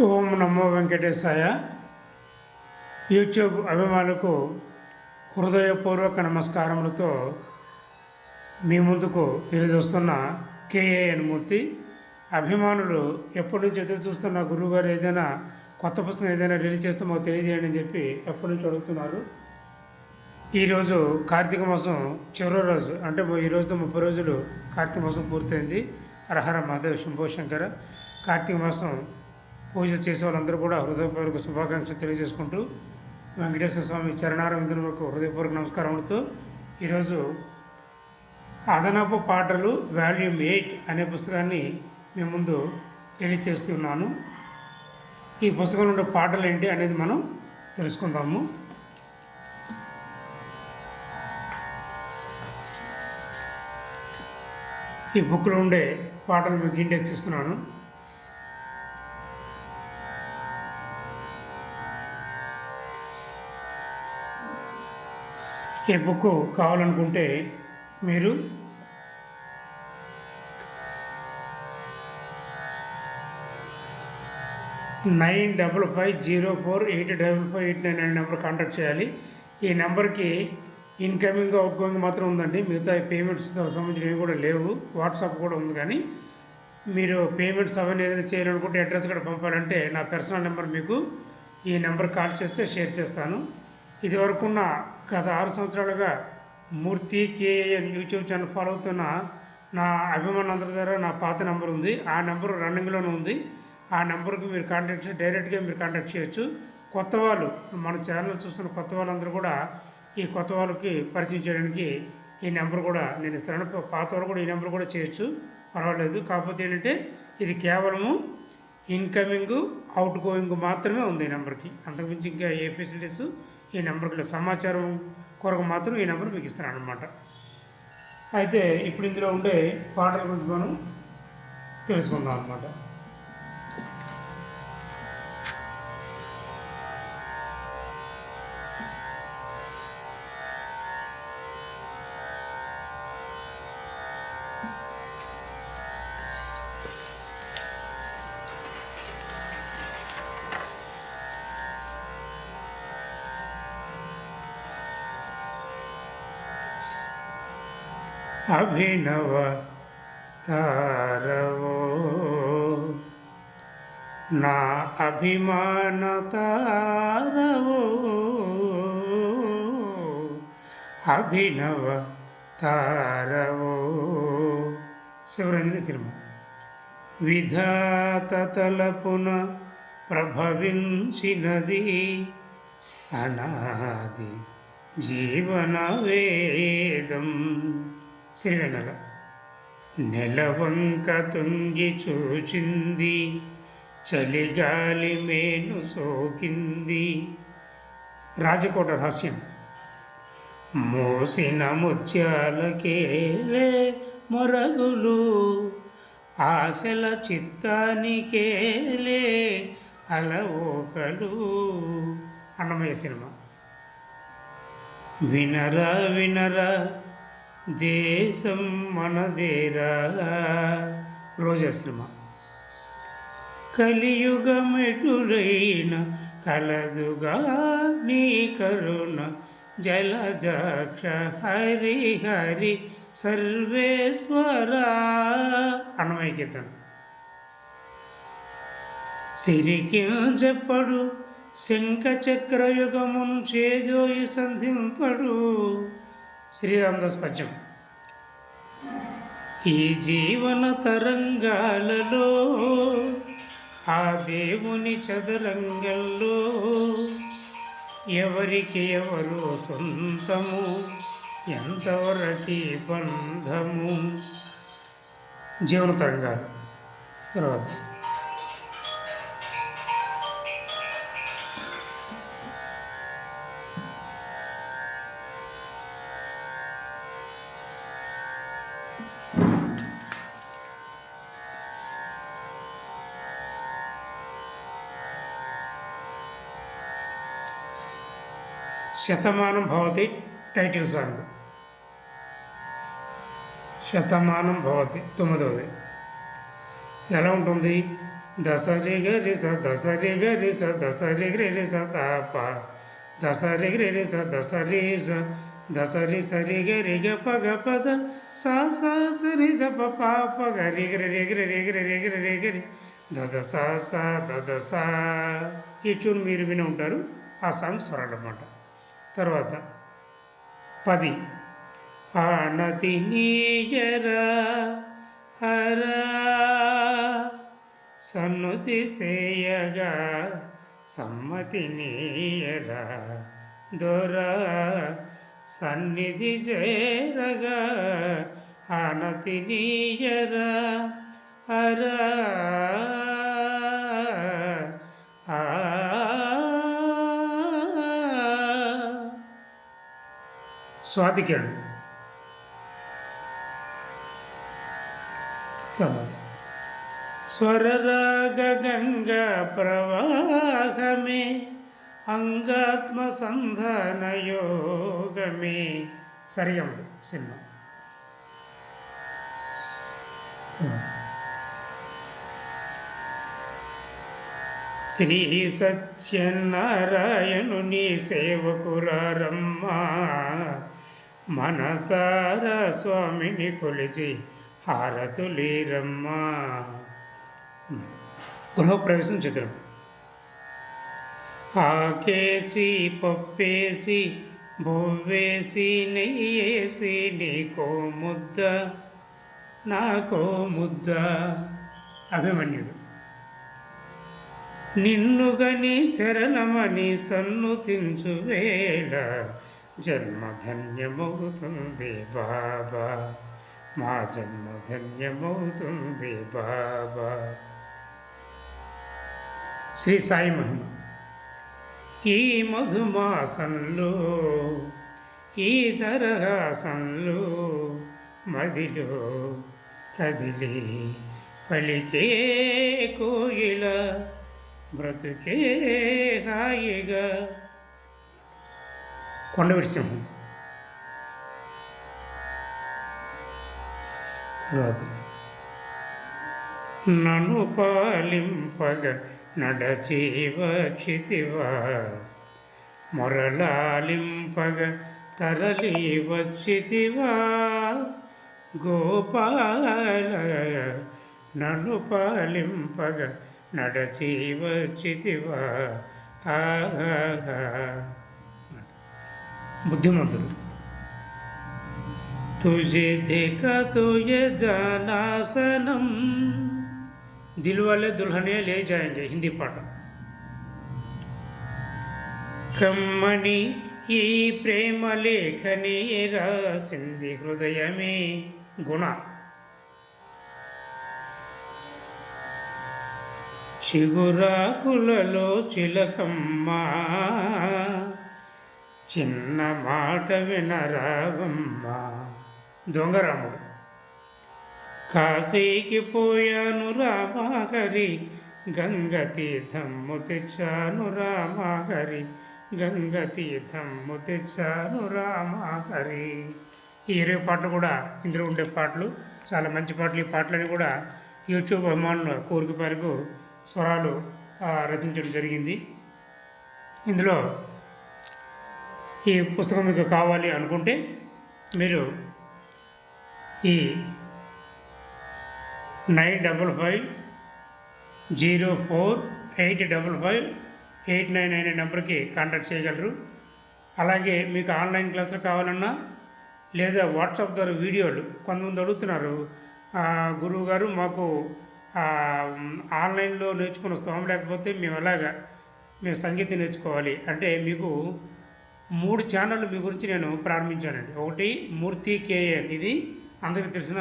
ఓం నమో వెంకటేశాయ. YouTube అభిమానులకు హృదయపూర్వక నమస్కారములతో మీ ముందుకు ఈరోజు కేఏఎన్ మూర్తి. అభిమానులు ఎప్పటి నుంచి ఎదురు చూస్తున్న గురువుగారు ఏదైనా కొత్త పుస్తకం ఏదైనా రిలీజ్ చేస్తే మాకు తెలియజేయండి అని చెప్పి ఎప్పటి నుంచి అడుగుతున్నారు. ఈరోజు కార్తీక మాసం చివరి రోజు అంటే ఈ ముప్పై రోజులు కార్తీక మాసం పూర్తయింది. హరహర మహాదేవ్ శంభో శంకర. కార్తీక మాసం పూజ చేసే వాళ్ళందరూ కూడా హృదయపూర్వక శుభాకాంక్షలు తెలియజేసుకుంటూ వెంకటేశ్వర స్వామి చరణారవిందులకు హృదయపూర్వక నమస్కారములతో ఈరోజు అదనపు పాటలు వాల్యూమ్ ఎయిట్ అనే పుస్తకాన్ని మేము ముందు రిలీజ్ చేస్తున్నాను ఈ పుస్తకంలో ఉండే పాటలు ఏంటి అనేది మనం తెలుసుకుందాము. ఈ బుక్లో ఉండే పాటలు మీకు ఇండెక్స్ ఇస్తున్నాను ఈ బుక్ కావాలనుకుంటే మీరు nine double five zero four eight double five eight nine అనే నెంబర్ కాంటాక్ట్ చేయాలి. ఈ నెంబర్కి ఇన్కమింగ్ అవుట్ గోయింగ్ మాత్రం ఉందండి. మిగతా పేమెంట్స్ సంబంధించినవి కూడా లేవు. వాట్సాప్ కూడా ఉంది కానీ మీరు పేమెంట్స్ అవన్నీ ఏదైనా చేయాలనుకుంటే అడ్రస్ కూడా పంపాలంటే నా పర్సనల్ నెంబర్ మీకు ఈ నెంబర్ కాల్ చేస్తే షేర్ చేస్తాను. ఇది వరకున్న గత ఆరు సంవత్సరాలుగా Murthy KAN YouTube channel follow అవుతున్న నా అభిమానులందరి ద్వారా నా పాత నెంబర్ ఉంది. ఆ నెంబర్ రన్నింగ్లోనే ఉంది. ఆ నెంబర్కి మీరు కాంటాక్ట్ చేసి డైరెక్ట్గా మీరు కాంటాక్ట్ చేయొచ్చు. కొత్త వాళ్ళు మన ఛానల్ చూస్తున్న కొత్త వాళ్ళందరూ కూడా ఈ కొత్త వాళ్ళకి పరిచయం చేయడానికి ఈ నెంబర్ కూడా నేను ఇస్తాను. పాత వాళ్ళు కూడా ఈ నెంబర్ కూడా చేయొచ్చు. పర్వాలేదు. కాకపోతే ఏంటంటే ఇది కేవలము ఇన్కమింగ్ అవుట్ గోయింగ్ మాత్రమే ఉంది ఈ నెంబర్కి. అంతకుమించి ఇంకా ఏ ఫెసిలిటీస్ ఈ నెంబర్కి సమాచారం కొరకు మాత్రం ఈ నెంబర్ మీకు ఇస్తున్నాను అనమాట అయితే ఇప్పుడు ఇందులో ఉండే పాటల గురించి మనం తెలుసుకుందాం అనమాట అభినవ తారవో నా అభిమాన తారవో అభినవ తారవో శివరంజని సినిమా। విధాత తలపున ప్రభవించినది అనాది జీవన వేదం. శ్రీవెన్నెల నెలవంక తుంగి చూచింది చలిగాలి మేను సోకింది. రాజకోట రహస్యం. మోసిన ముత్యాలకేలే మొరగులు ఆశల చిత్తానికేలే అలవోకలు. అన్నమయ్య సినిమా. వినరా వినరా దేశం మనదేరా రోజా సినిమా. కలియుగమెటురైన కలదుగా నీ కరుణ జలజాక్ష హరి హరి సర్వేశ్వర. అన్నమయ్య కీర్తన. సిరికి చెప్పడు శంఖ చక్రయుగమును చేదోయి సంధింపడు. శ్రీరామదాస్ పద్యం. ఈ జీవన తరంగాలలో ఆ దేవుని చదరంగంలో ఎవరికి ఎవరు సొంతము ఎంతవరకు బంధము? జీవన తరంగాలు. తర్వాత శతమానం భవతి టైటిల్ సాంగ్. శతమానం భవతి తొమ్మిదవది. ఎలా ఉంటుంది? దసరి గరి స దసరి గరి స దసరి గ్రి స తాప దసరి గ్రి స దసరి స దసరి సరి గరి గ ప గ పద సా సా సరి ద ప ప ప గరి గరి రి గరి రి గరి రి గరి రి. గరి దద సా సా దద సా. ఈ ట్యూన్ మీరు విని ఉంటారు. ఆ సాంగ్ స్వరాలు అన్నమాట తర్వాత పది. ఆనతి నీయరా హరా సన్నుతి చేయగా సమ్మతి నీయరా దొరా సన్నిధి చేరగా ఆనతి నీయరా హరా స్వాతికేడు స్వరరాగ గంగా ప్రవాహమే అంగాత్మ సంధాన యోగమే. సరిగం సినిమా. శ్రీ సత్యనారాయణుని సేవకురారమ్మా. మనసార స్వామిని కొలిచి హారతులీరమ్మ. గృహప్రవేశం చిత్రం ఆకేసి పప్పేసి బొవ్వేసి నెయ్యేసి నీకో ముద్ద నాకో ముద్ద అభిమన్యుడు. నిన్నుగని శరణమని సన్ను తించు వేళ జన్మధన్యమవుతుంది బాబా. మా జన్మధన్యమవుతుంది బాబా. శ్రీ సాయి మహిమ. ఈ మధుమాసంలో ఈ తరహాసంలో మదిలో కదిలి పలికే కోయిల బ్రతుకే హాయిగా కొండవిడి సింహం తర్వాత నన్ను పాలింపగ నడచి వచ్చితివా మొరలాలింపగ తరలి వచ్చితివా గోపాల నన్ను పాలింపగ నడచి వచ్చితివా ఆహా. బుద్ధిమంతుడు తుజే దేఖ తుయే జనాసనం. దిల్వాలే దుల్హనే లే హిందీ పాట. కమ్మని ఈ ప్రేమ లేఖని రాసింది హృదయమే గుణ. చిగురాకులలో చిలకమ్మా. చిన్న మాట వినరావమ్మా. దొంగరాముడు కాశీకి పోయాను రామాహరి గంగ తీర్థము తెచ్చాను రామాహరి గంగ తీర్థము తెచ్చాను రామాహరి ఈ ఇరవై పాటలు కూడా ఇందులో ఉండే పాటలు చాలా మంచి పాటలు. ఈ పాటలని కూడా యూట్యూబ్ అభిమానుల కోరిక మేరకు స్వరాలు రచించడం జరిగింది. ఇందులో ఈ పుస్తకం మీకు కావాలి అనుకుంటే మీరు ఈ nine double five zero four eight double five eight nine అనే నెంబర్కి కాంటాక్ట్ చేయగలరు. అలాగే మీకు ఆన్లైన్ క్లాసులు కావాలన్నా లేదా వాట్సాప్ ద్వారా వీడియోలు కొంతమంది అడుగుతున్నారు. గురువు గారు మాకు ఆన్లైన్లో నేర్చుకుని వస్తాం లేకపోతే మేము ఎలాగా మేము సంగీతం నేర్చుకోవాలి. అంటే మీకు మూడు ఛానళ్ళు మీ గురించి నేను ప్రారంభించానండి. ఒకటి మూర్తి కేఎన్ ఇది అందరికీ తెలిసిన